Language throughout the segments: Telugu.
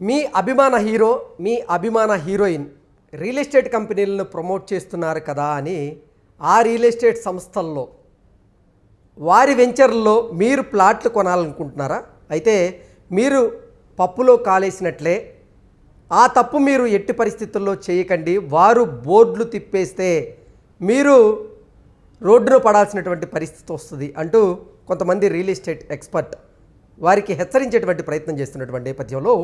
మీ అభిమాన హీరో మీ అభిమాన హీరోయిన్ రియల్ ఎస్టేట్ కంపెనీలను ప్రమోట్ చేస్తున్నారు కదా అని ఆ రియల్ ఎస్టేట్ సంస్థల్లో వారి వెంచర్లో మీరు ప్లాట్లు కొనాలనుకుంటున్నారా? అయితే మీరు పప్పులో కాలేసినట్లే ఆ తప్పు మీరు ఎట్టి పరిస్థితుల్లో చేయకండి. వారు బోర్డులు తిప్పేస్తే మీరు రోడ్డును పడాల్సినటువంటి పరిస్థితి వస్తుంది అంటూ కొంతమంది రియల్ ఎస్టేట్ ఎక్స్పర్ట్ వారికి హెచ్చరించేటువంటి ప్రయత్నం చేస్తున్నటువంటి నేపథ్యంలో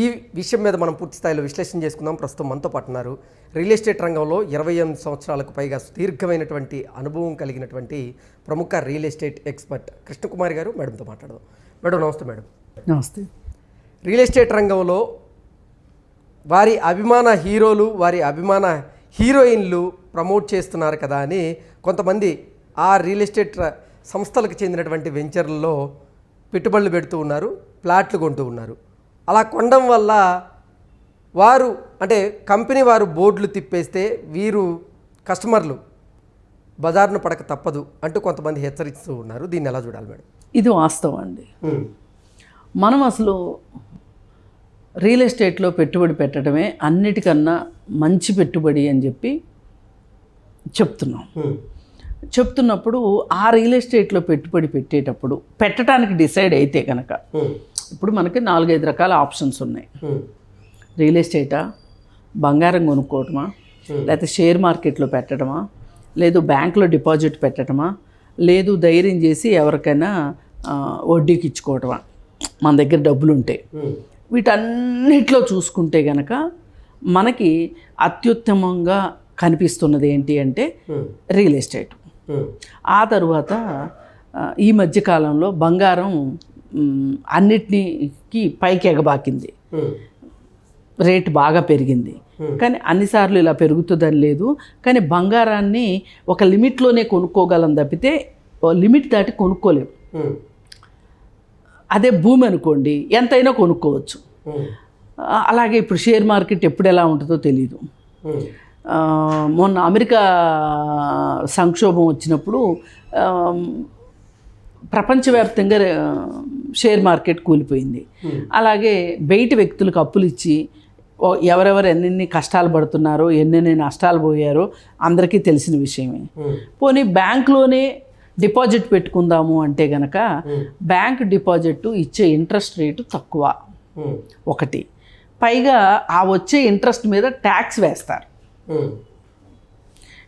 ఈ విషయం మీద మనం పూర్తి స్థాయిలో విశ్లేషణ చేసుకుందాం. ప్రస్తుతం మనతో పాటు ఉన్నారు. రియల్ ఎస్టేట్ రంగంలో ఇరవై ఎనిమిది సంవత్సరాలకు పైగా సుదీర్ఘమైనటువంటి అనుభవం కలిగినటువంటి ప్రముఖ రియల్ ఎస్టేట్ ఎక్స్పర్ట్ కృష్ణకుమారి గారు మేడంతో మాట్లాడదాం. మేడం నమస్తే మేడం. నమస్తే. రియల్ ఎస్టేట్ రంగంలో వారి అభిమాన హీరోలు వారి అభిమాన హీరోయిన్లు ప్రమోట్ చేస్తున్నారు కదా అని కొంతమంది ఆ రియల్ ఎస్టేట్ సంస్థలకు చెందినటువంటి వెంచర్లలో పెట్టుబడులు పెడుతూ ఉన్నారు ప్లాట్లు కొంటూ ఉన్నారు. అలా కొనడం వల్ల వారు అంటే కంపెనీ వారు బోర్డులు తిప్పేస్తే వీరు కస్టమర్లు బజార్ను పడక తప్పదు అంటూ కొంతమంది హెచ్చరిస్తూ ఉన్నారు. దీన్ని ఎలా చూడాలి మేడం? ఇది వాస్తవం అండి. మనం అసలు రియల్ ఎస్టేట్లో పెట్టుబడి పెట్టడమే అన్నిటికన్నా మంచి పెట్టుబడి అని చెప్పి చెప్తున్నాం. చెప్తున్నప్పుడు ఆ రియల్ ఎస్టేట్లో పెట్టుబడి పెట్టేటప్పుడు పెట్టడానికి డిసైడ్ అయితే కనుక ఇప్పుడు మనకి నాలుగైదు రకాల ఆప్షన్స్ ఉన్నాయి. రియల్ ఎస్టేటా బంగారం కొనుక్కోవటమా లేకపోతే షేర్ మార్కెట్లో పెట్టడమా లేదు బ్యాంకులో డిపాజిట్ పెట్టడమా లేదు ధైర్యం చేసి ఎవరికైనా వడ్డీకి ఇచ్చుకోవటమా. మన దగ్గర డబ్బులు ఉంటే వీటన్నిటిలో చూసుకుంటే గనక మనకి అత్యుత్తమంగా కనిపిస్తున్నది ఏంటి అంటే రియల్ ఎస్టేట్. ఆ తరువాత ఈ మధ్యకాలంలో బంగారం అన్నిటికీ పైకి ఎగబాకింది. రేట్ బాగా పెరిగింది. కానీ అన్నిసార్లు ఇలా పెరుగుతుందని లేదు. కానీ బంగారాన్ని ఒక లిమిట్లోనే కొనుక్కోగలం తప్పితే లిమిట్ దాటి కొనుక్కోలేము అదే భూమి అనుకోండి ఎంతైనా కొనుక్కోవచ్చు. అలాగే ఇప్పుడు షేర్ మార్కెట్ ఎప్పుడు ఎలా ఉంటుందో తెలియదు మొన్న అమెరికా సంక్షోభం వచ్చినప్పుడు ప్రపంచవ్యాప్తంగా షేర్ మార్కెట్ కూలిపోయింది. అలాగే బయట వ్యక్తులకు అప్పులు ఇచ్చి ఎవరెవరు ఎన్నెన్ని కష్టాలు పడుతున్నారో ఎన్నెన్ని నష్టాలు పోయారో అందరికీ తెలిసిన విషయమే. పోనీ బ్యాంక్లోనే డిపాజిట్ పెట్టుకుందాము అంటే గనక బ్యాంక్ డిపాజిట్ ఇచ్చే ఇంట్రెస్ట్ రేటు తక్కువ. ఒకటి. పైగా ఆ వచ్చే ఇంట్రెస్ట్ మీద ట్యాక్స్ వేస్తారు.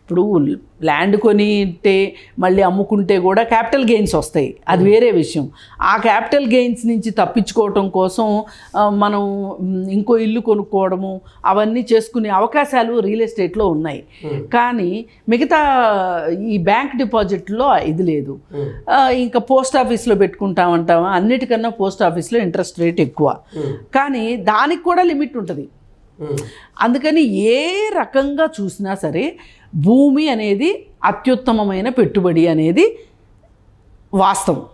ఇప్పుడు ల్యాండ్ కొనితే మళ్ళీ అమ్ముకుంటే కూడా క్యాపిటల్ గెయిన్స్ వస్తాయి. అది వేరే విషయం. ఆ క్యాపిటల్ గెయిన్స్ నుంచి తప్పించుకోవటం కోసం మనం ఇంకో ఇల్లు కొనుక్కోవడము అవన్నీ చేసుకునే అవకాశాలు రియల్ ఎస్టేట్లో ఉన్నాయి. కానీ మిగతా ఈ బ్యాంక్ డిపాజిట్లో ఇది లేదు. ఆ, ఇంకా పోస్ట్ ఆఫీస్లో పెట్టుకుంటామంటామా అన్నిటికన్నా పోస్ట్ ఆఫీస్లో ఇంట్రెస్ట్ రేట్ ఎక్కువ. కానీ దానికి కూడా లిమిట్ ఉంటుంది. అందుకని ఏ రకంగా చూసినా సరే భూమి అనేది అత్యుత్తమమైన పెట్టుబడి అనేది వాస్తవం.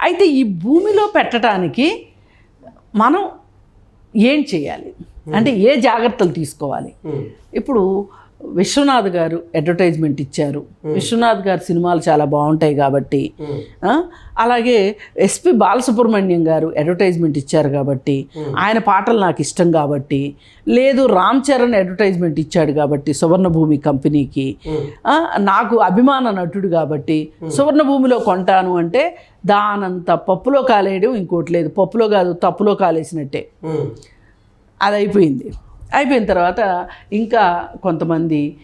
అయితే ఈ భూమిలో పెట్టడానికి మనం ఏం చేయాలి? అంటే ఏ జాగ్రత్తలు తీసుకోవాలి? ఇప్పుడు విశ్వనాథ్ గారు అడ్వర్టైజ్మెంట్ ఇచ్చారు. విశ్వనాథ్ గారి సినిమాలు చాలా బాగుంటాయి కాబట్టి ఆ, అలాగే ఎస్పి బాలసుబ్రహ్మణ్యం గారు అడ్వర్టైజ్మెంట్ ఇచ్చారు కాబట్టి ఆయన పాటలు నాకు ఇష్టం కాబట్టి లేదు రామ్ చరణ్ అడ్వర్టైజ్మెంట్ ఇచ్చాడు కాబట్టి సువర్ణభూమి కంపెనీకి నాకు అభిమాన నటుడు కాబట్టి సువర్ణభూమిలో కొంటాను అంటే దానంత పప్పులో కాలేయడం ఇంకోటి లేదు. పప్పులో కాదు తప్పులో కాలేసినట్టే. అది అయిపోయింది అయిపోయిన తర్వాత ఇంకా కొంతమంది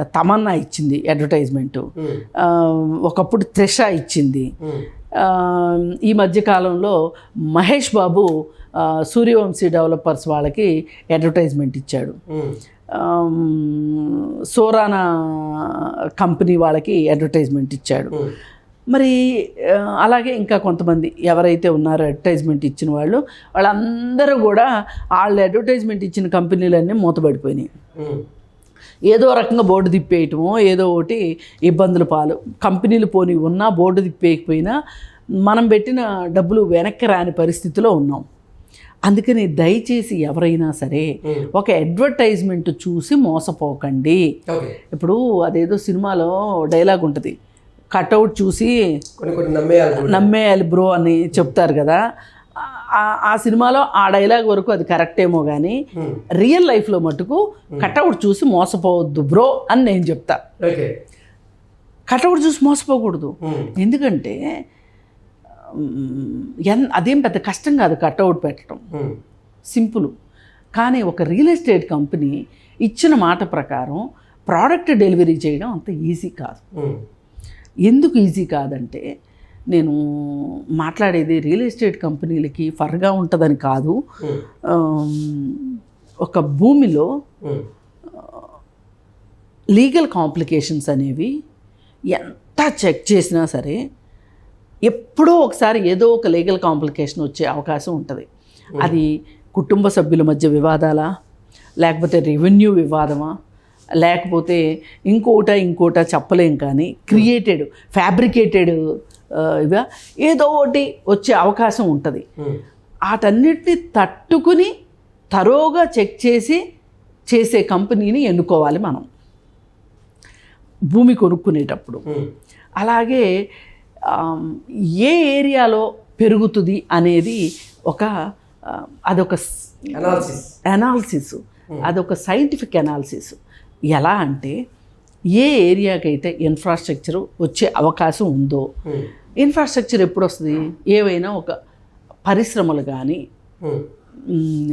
తమన్నా ఇచ్చింది అడ్వర్టైజ్మెంటు. ఆ, ఒకప్పుడు త్రిష ఇచ్చింది. ఆ, ఈ మధ్యకాలంలో మహేష్ బాబు సూర్యవంశీ డెవలపర్స్ వాళ్ళకి అడ్వర్టైజ్మెంట్ ఇచ్చాడు. ఆమ్, సోరానా కంపెనీ వాళ్ళకి అడ్వర్టైజ్మెంట్ ఇచ్చాడు. మరి అలాగే ఇంకా కొంతమంది ఎవరైతే ఉన్నారో అడ్వర్టైజ్మెంట్ ఇచ్చిన వాళ్ళు వాళ్ళందరూ కూడా వాళ్ళు అడ్వర్టైజ్మెంట్ ఇచ్చిన కంపెనీలన్నీ మూతపడిపోయినాయి. ఏదో రకంగా బోర్డు తిప్పేయటమో ఏదో ఒకటి ఇబ్బందుల పాలు. కంపెనీలు పోని ఉన్నా బోర్డు తిప్పేయకపోయినా మనం పెట్టిన డబ్బులు వెనక్కి రాని పరిస్థితిలో ఉన్నాం. అందుకని దయచేసి ఎవరైనా సరే ఒక అడ్వర్టైజ్మెంట్ చూసి మోసపోకండి. ఇప్పుడు అదేదో సినిమాలో డైలాగ్ ఉంటుంది. కట్అవుట్ చూసి నమ్మేయాలి నమ్మేయాలి బ్రో అని చెప్తారు కదా. ఆ, సినిమాలో ఆ డైలాగ్ వరకు అది కరెక్ట్ ఏమో కానీ. రియల్ లైఫ్లో మటుకు కటౌట్ చూసి మోసపోవద్దు బ్రో అని నేను చెప్తా. ఓకే. కటౌట్ చూసి మోసపోకూడదు. ఎందుకంటే ఎన్ అదేం పెద్ద కష్టం కాదు కటౌట్ పెట్టడం. సింపుల్. కానీ ఒక రియల్ ఎస్టేట్ కంపెనీ ఇచ్చిన మాట ప్రకారం ప్రోడక్ట్ డెలివరీ చేయడం అంత ఈజీ కాదు. ఎందుకు ఈజీ కాదంటే నేను మాట్లాడేది రియల్ ఎస్టేట్ కంపెనీలకి ఫర్గా ఉంటుందని కాదు. ఒక భూమిలో. లీగల్ కాంప్లికేషన్స్ అనేవి ఎంత చెక్ చేసినా సరే ఎప్పుడో ఒకసారి ఏదో ఒక లీగల్ కాంప్లికేషన్ వచ్చే అవకాశం ఉంటుంది. అది కుటుంబ సభ్యుల మధ్య వివాదాలా? లేకపోతే రెవెన్యూ వివాదమా? లేకపోతే ఇంకోట ఇంకోట చెప్పలేం కానీ క్రియేటెడ్ ఫ్యాబ్రికేటెడ్ ఇవా ఏదో ఒకటి వచ్చే అవకాశం ఉంటుంది. వాటన్నిటిని తట్టుకుని తరోగా చెక్ చేసి చేసే కంపెనీని ఎన్నుకోవాలి మనం. భూమి కొనుక్కునేటప్పుడు. అలాగే ఏ ఏరియాలో పెరుగుతుంది అనేది ఒక అదొక అనాలిసిస్ అనాలిసిస్ అదొక సైంటిఫిక్ అనాలిసిస్ ఎలా అంటే ఏ ఏరియాకైతే ఇన్ఫ్రాస్ట్రక్చర్ వచ్చే అవకాశం ఉందో. ఇన్ఫ్రాస్ట్రక్చర్ ఎప్పుడు వస్తుంది ఏవైనా ఒక పరిశ్రమలు కానీ. మ్,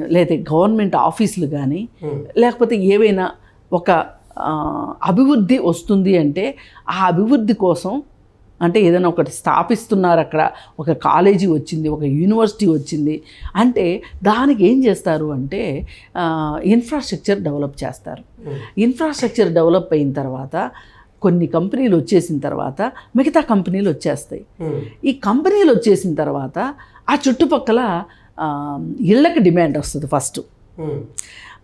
లేదా గవర్నమెంట్ ఆఫీసులు కానీ ఉమ్. లేకపోతే ఏవైనా ఒక అభివృద్ధి వస్తుంది అంటే ఆ అభివృద్ధి కోసం అంటే ఏదైనా ఒకటి స్థాపిస్తున్నారు అక్కడ ఒక కాలేజీ వచ్చింది ఒక యూనివర్సిటీ వచ్చింది అంటే దానికి ఏం చేస్తారు అంటే ఇన్ఫ్రాస్ట్రక్చర్ డెవలప్ చేస్తారు ఇన్ఫ్రాస్ట్రక్చర్ డెవలప్ అయిన తర్వాత కొన్ని కంపెనీలు వచ్చేసిన తర్వాత మిగతా కంపెనీలు వచ్చేస్తాయి ఉమ్. ఈ కంపెనీలు వచ్చేసిన తర్వాత ఆ చుట్టుపక్కల ఇళ్ళకి డిమాండ్ వస్తుంది ఫస్ట్ ఉమ్.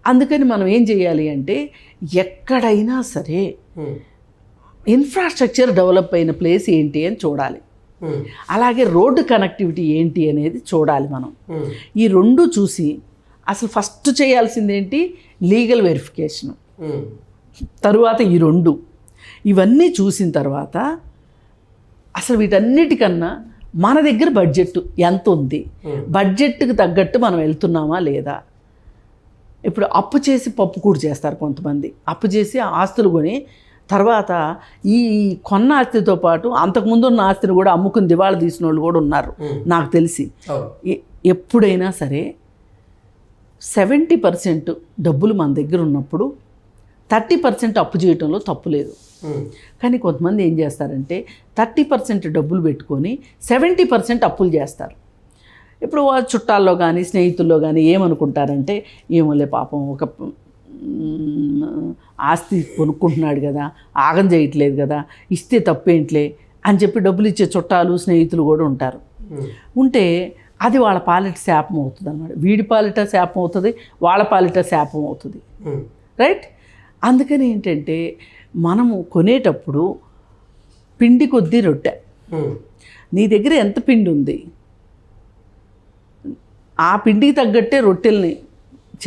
అందుకని మనం ఏం చేయాలి అంటే ఎక్కడైనా సరే. ఇన్ఫ్రాస్ట్రక్చర్ డెవలప్ అయిన ప్లేస్ ఏంటి అని చూడాలి. ఉమ్. అలాగే రోడ్డు కనెక్టివిటీ ఏంటి అనేది చూడాలి మనం. ఉమ్. ఈ రెండు చూసి అసలు ఫస్ట్ చేయాల్సింది ఏంటి? లీగల్ వెరిఫికేషన్ ఉమ్. తరువాత ఈ రెండు. ఇవన్నీ చూసిన తర్వాత అసలు వీటన్నిటికన్నా మన దగ్గర బడ్జెట్ ఎంత ఉంది? బడ్జెట్కి తగ్గట్టు మనం వెళ్తున్నామా లేదా? ఇప్పుడు అప్పు చేసి పప్పు కూడా చేస్తారు కొంతమంది. అప్పు చేసి ఆస్తులు కొని తర్వాత ఈ కొన్న ఆస్తితో పాటు అంతకుముందు ఉన్న ఆస్తిని కూడా అమ్ముకుని దివాళా తీసిన వాళ్ళు కూడా ఉన్నారు. నాకు తెలిసి. ఎప్పుడైనా సరే సెవెంటీ పర్సెంట్ డబ్బులు మన దగ్గర ఉన్నప్పుడు థర్టీ పర్సెంట్ అప్పు చేయటంలో తప్పు లేదు. కానీ కొంతమంది ఏం చేస్తారంటే థర్టీ పర్సెంట్ డబ్బులు పెట్టుకొని సెవెంటీ పర్సెంట్ అప్పులు చేస్తారు. ఇప్పుడు వాళ్ళ చుట్టాల్లో కానీ స్నేహితుల్లో కానీ ఏమనుకుంటారంటే ఏమోలే పాపం ఒక ఆస్తి కొనుక్కుంటున్నాడు కదా ఆగం చేయట్లేదు కదా ఇస్తే తప్పేంట్లే అని చెప్పి డబ్బులు ఇచ్చే చుట్టాలు స్నేహితులు కూడా ఉంటారు. ఉంటే అది వాళ్ళ పాలిట శాపం అవుతుంది అనమాట వీడి పాలిట శాపం అవుతుంది వాళ్ళ పాలిట శాపం అవుతుంది. రైట్ అందుకని ఏంటంటే మనము కొనేటప్పుడు పిండి కొద్దీ రొట్టె. నీ దగ్గర ఎంత పిండి ఉంది ఆ పిండికి తగ్గట్టే రొట్టెల్ని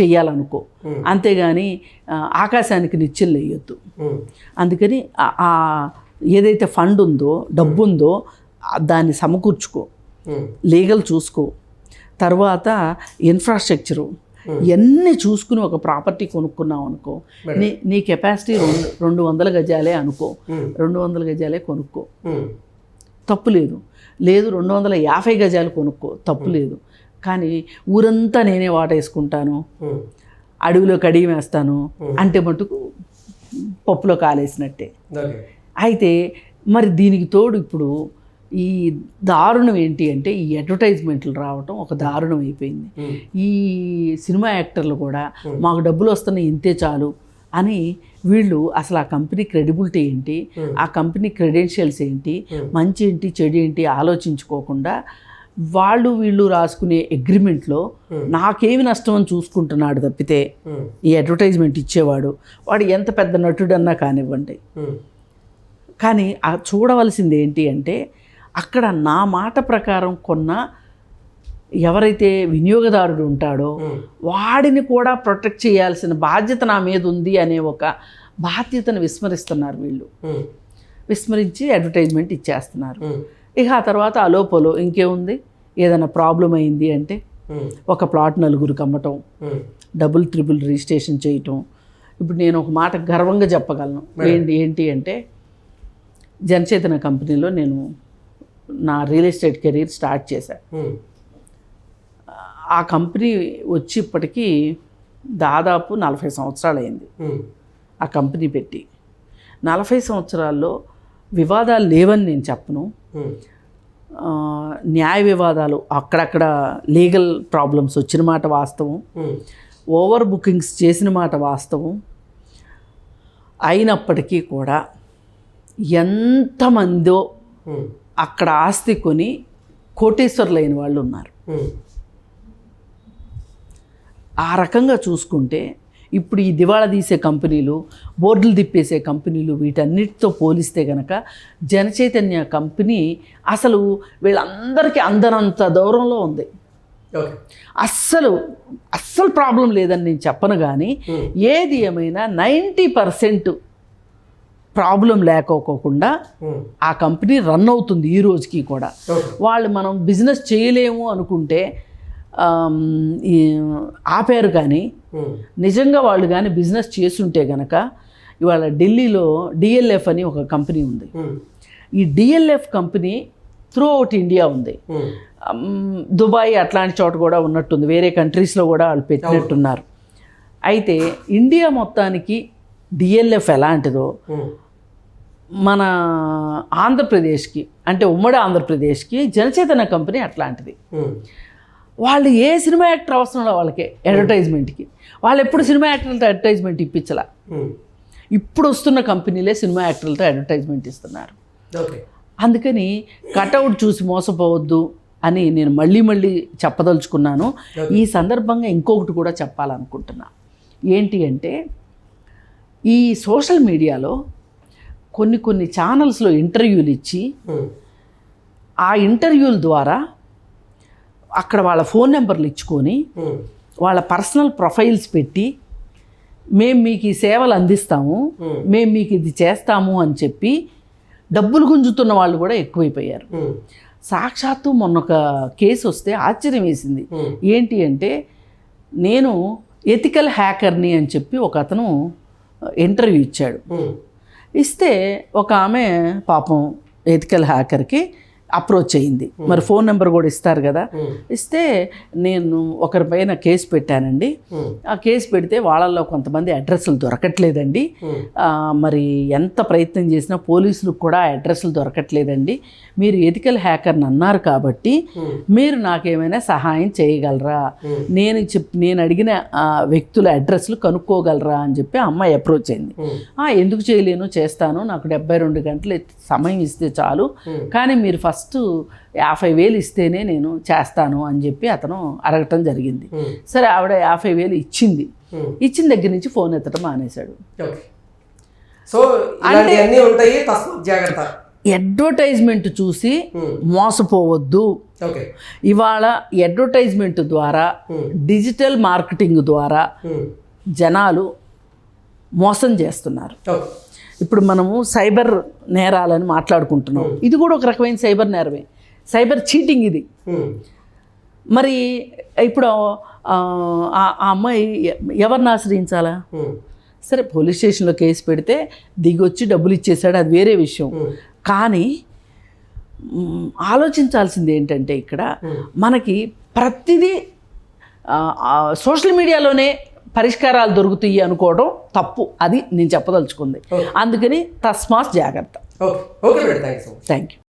చెయ్యాలనుకో. అంతేగాని ఆకాశానికి నిచ్చెలు వేయొద్దు ఉమ్. అందుకని ఆ- ఏదైతే ఫండ్ ఉందో డబ్బు ఉందో దాన్ని సమకూర్చుకో. లీగల్ చూసుకో. తర్వాత ఇన్ఫ్రాస్ట్రక్చరు. ఇవన్నీ చూసుకుని ఒక ప్రాపర్టీ కొనుక్కున్నావు అనుకో నీ నీ కెపాసిటీ రెండు రెండు వందల గజాలే అనుకో. రెండు వందల గజాలే కొనుక్కో. తప్పు లేదు. లేదు రెండు వందల యాభై గజాలు కొనుక్కో. తప్పు లేదు. కానీ ఊరంతా నేనే వాటేసుకుంటాను ఉమ్. అడవిలో కడియం వేస్తాను. అంటే మటుకు పప్పులో కాలేసినట్టే. అయితే మరి దీనికి తోడు ఇప్పుడు ఈ దారుణం ఏంటి అంటే ఈ అడ్వర్టైజ్మెంట్లు రావటం ఒక దారుణం అయిపోయింది. ఈ సినిమా యాక్టర్లు కూడా మాకు డబ్బులు వస్తున్నాయి ఇంతే చాలు అని వీళ్ళు అసలు ఆ కంపెనీ క్రెడిబిలిటీ ఏంటి ఆ కంపెనీ క్రెడెన్షియల్స్ ఏంటి మంచి ఏంటి చెడు ఏంటి ఆలోచించుకోకుండా వాళ్ళు వీళ్ళు రాసుకునే అగ్రిమెంట్లో నాకేమి నష్టం అని చూసుకుంటున్నాడు తప్పితే ఉమ్. ఈ అడ్వర్టైజ్మెంట్ ఇచ్చేవాడు వాడు ఎంత పెద్ద నటుడన్నా కానివ్వండి ఉమ్. కానీ ఆ చూడవలసింది ఏంటి అంటే అక్కడ నా మాట ప్రకారం కొన్న ఎవరైతే వినియోగదారుడు ఉంటాడో. వాడిని కూడా ప్రొటెక్ట్ చేయాల్సిన బాధ్యత నా మీద ఉంది అనే ఒక బాధ్యతను విస్మరిస్తున్నారు వీళ్ళు. విస్మరించి అడ్వర్టైజ్మెంట్ ఇచ్చేస్తున్నారు. ఇక ఆ తర్వాత అలోపలో ఇంకేముంది ఏదైనా ప్రాబ్లం అయింది అంటే ఒక ప్లాట్ నలుగురికి అమ్మటం డబుల్ త్రిబుల్ రిజిస్ట్రేషన్ చేయటం. ఇప్పుడు నేను ఒక మాట గర్వంగా చెప్పగలను. ఏంటి ఏంటి అంటే జనచేతన కంపెనీలో నేను నా రియల్ ఎస్టేట్ కెరీర్ స్టార్ట్ చేశాను ఆ కంపెనీ వచ్చి ఇప్పటికీ దాదాపు నలభై సంవత్సరాలు అయింది ఆ కంపెనీ పెట్టి. నలభై సంవత్సరాల్లో వివాదాలు లేవని నేను చెప్పను. న్యాయ వివాదాలు అక్కడక్కడ లీగల్ ప్రాబ్లమ్స్ వచ్చిన మాట వాస్తవం. ఓవర్ బుకింగ్స్ చేసిన మాట వాస్తవం. అయినప్పటికీ కూడా ఎంతమందో అక్కడ ఆస్తి కొని కోటేశ్వర్లు అయిన వాళ్ళు ఉన్నారు. ఆ రకంగా చూసుకుంటే ఇప్పుడు ఈ దివాళా తీసే కంపెనీలు బోర్డులు తిప్పేసే కంపెనీలు వీటన్నిటితో పోలిస్తే గనక జనచైతన్య కంపెనీ అసలు వీళ్ళందరికీ అందనంత దూరంలో ఉంది. అస్సలు అస్సలు ప్రాబ్లం లేదని నేను చెప్పను కానీ. ఏది ఏమైనా నైంటీ పర్సెంట్ ప్రాబ్లం లేకోకుండా ఉమ్, ఆ కంపెనీ రన్ అవుతుంది ఈ రోజుకి కూడా. వాళ్ళు మనం బిజినెస్ చేయలేము అనుకుంటే ఆపారు కానీ నిజంగా వాళ్ళు కానీ బిజినెస్ చేస్తుంటే గనక ఇవాళ ఢిల్లీలో డిఎల్ఎఫ్ అని ఒక కంపెనీ ఉంది. ఈ DLF company throughout India ఉంది. దుబాయ్ అట్లాంటి చోట కూడా ఉన్నట్టుంది. వేరే కంట్రీస్లో కూడా వాళ్ళు పెట్టినట్టున్నారు. అయితే ఇండియా మొత్తానికి డిఎల్ఎఫ్ ఎలాంటిదో మన ఆంధ్రప్రదేశ్కి అంటే ఉమ్మడి ఆంధ్రప్రదేశ్కి జనచేతన కంపెనీ అట్లాంటిది. వాళ్ళు ఏ సినిమా యాక్టర్ అవసరంలో వాళ్ళకి అడ్వర్టైజ్మెంట్కి వాళ్ళు ఎప్పుడు సినిమా యాక్టర్లతో అడ్వర్టైజ్మెంట్ ఇప్పించలా. ఉమ్, ఇప్పుడు వస్తున్న కంపెనీలే సినిమా యాక్టర్లతో అడ్వర్టైజ్మెంట్ ఇస్తున్నారు. అందుకని కటౌట్ చూసి మోసపోవద్దు అని నేను మళ్ళీ మళ్ళీ చెప్పదలుచుకున్నాను. ఈ సందర్భంగా ఇంకొకటి కూడా చెప్పాలనుకుంటున్నా. ఏంటి అంటే ఈ సోషల్ మీడియాలో కొన్ని కొన్ని ఛానల్స్లో ఇంటర్వ్యూలు ఇచ్చి ఉమ్, ఆ ఇంటర్వ్యూల ద్వారా అక్కడ వాళ్ళ ఫోన్ నెంబర్లు ఇచ్చుకొని వాళ్ళ పర్సనల్ ప్రొఫైల్స్ పెట్టి మేము మీకు ఈ సేవలు అందిస్తాము. మేము మీకు ఇది చేస్తాము అని చెప్పి డబ్బులు గుంజుతున్న వాళ్ళు కూడా ఎక్కువైపోయారు. సాక్షాత్తు మొన్న ఒక కేసు వస్తే ఆశ్చర్యం వేసింది. ఏంటి అంటే నేను ఎథికల్ హ్యాకర్ని అని చెప్పి ఒక అతను ఇంటర్వ్యూ ఇచ్చాడు. ఇస్తే ఒక ఆమె పాపం ఎథికల్ హ్యాకర్కి అప్రోచ్ అయ్యింది. మరి ఫోన్ నెంబర్ కూడా ఇస్తారు కదా. ఇస్తే నేను ఒకరి పైన కేసు పెట్టానండి. ఆ కేసు పెడితే వాళ్ళల్లో కొంతమంది అడ్రస్లు దొరకట్లేదండి. మరి ఎంత ప్రయత్నం చేసినా పోలీసులకు కూడా అడ్రస్లు దొరకట్లేదండి. మీరు ఎథికల్ హ్యాకర్ని అన్నారు కాబట్టి మీరు నాకేమైనా సహాయం చేయగలరా. నేను చెప్ నేను అడిగిన ఆ, వ్యక్తుల అడ్రస్లు కనుక్కోగలరా అని చెప్పి అమ్మాయి అప్రోచ్ అయింది. ఉమ్, "ఆ, ఎందుకు చేయలేను? చేస్తాను. నాకు డెబ్బై రెండు గంటలు సమయం ఇస్తే చాలు. కానీ మీరు ఫస్ట్ యాభై వేలు ఇస్తేనే నేను చేస్తాను అని చెప్పి అతను అడగటం జరిగింది. ఉమ్, సరే ఆవిడ యాభై వేలు ఇచ్చింది. ఉమ్, ఇచ్చిన దగ్గర నుంచి ఫోన్ ఎత్తడం మానేశాడు. సో ఇలాంటివన్నీ ఉంటాయి జాగ్రత్త. అడ్వర్టైజ్మెంట్ చూసి ఉమ్, మోసపోవద్దు. ఇవాళ అడ్వర్టైజ్మెంట్ ద్వారా డిజిటల్ మార్కెటింగ్ ద్వారా జనాలు మోసం చేస్తున్నారు. ఇప్పుడు మనము సైబర్ నేరాలని మాట్లాడుకుంటున్నాం. ఇది కూడా ఒక రకమైన సైబర్ నేరమే. సైబర్ చీటింగ్ ఇది. మరి ఇప్పుడు ఆ, అమ్మాయి ఎవరిని ఆశ్రయించాలా? సరే పోలీస్ స్టేషన్లో కేసు పెడితే దిగొచ్చి డబ్బులు ఇచ్చేసాడు అది వేరే విషయం. కానీ ఆలోచించాల్సింది ఏంటంటే ఇక్కడ. మనకి ప్రతిదీ సోషల్ మీడియాలోనే పరిష్కారాలు దొరుకుతాయి అనుకోవడం తప్పు. అది నేను చెప్పదలుచుకుంది. అందుకని తస్మాత్ జాగ్రత్త. ఓకే. Thank you